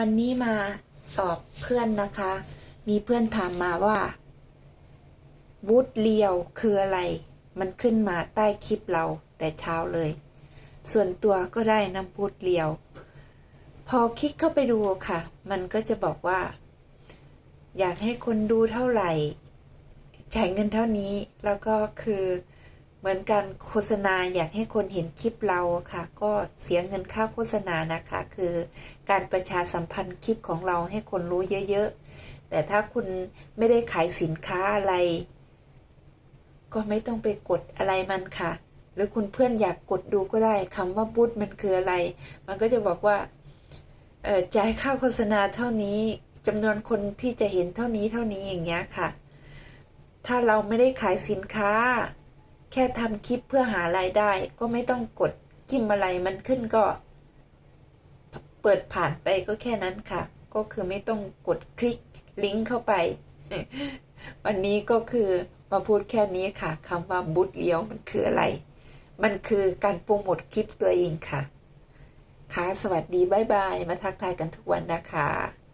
วันนี้มาตอบเพื่อนนะคะ มีเพื่อนถามมาว่าบูธเลียวคืออะไร มันขึ้นมาใต้คลิปเราแต่เช้าเลย ส่วนตัวก็ได้น้ำบูธเลียว พอคลิกเข้าไปดูค่ะ มันก็จะบอกว่า อยากให้คนดูเท่าไหร่จ่ายเงินเท่านี้แล้วก็คือ เหมือนการโฆษณาอยากให้คนเห็นคลิปเราค่ะ ก็เสียเงินค่าโฆษณานะคะ คือการประชาสัมพันธ์คลิปของเราให้คนรู้เยอะๆ แต่ถ้าคุณไม่ได้ขายสินค้าอะไร ก็ไม่ต้องไปกดอะไรมันค่ะ หรือคุณเพื่อนอยากกดดูก็ได้คำว่าบูธมันคืออะไร มันก็จะบอกว่าจ่ายค่าโฆษณาเท่านี้จำนวนคนที่จะเห็นเท่านี้เท่านี้อย่างเงี้ยค่ะ ถ้าเราไม่ได้ขายสินค้า ค่ทำคลิปเพื่อหารายได้ ก็ไม่ต้องกดคิมอะไรมันขึ้นก็ เปิดผ่านไปก็แค่นั้นค่ะ ก็คือไม่ต้องกดคลิกลิงก์เข้าไป วันนี้ก็คือมาพูดแค่นี้ค่ะคำว่าบูธเลี้ยวมันคืออะไร มันคือการโปรโมทคลิปตัวเองค่ะค่ะ สวัสดี บ๊ายบาย มาทักทายกันทุกวันนะคะ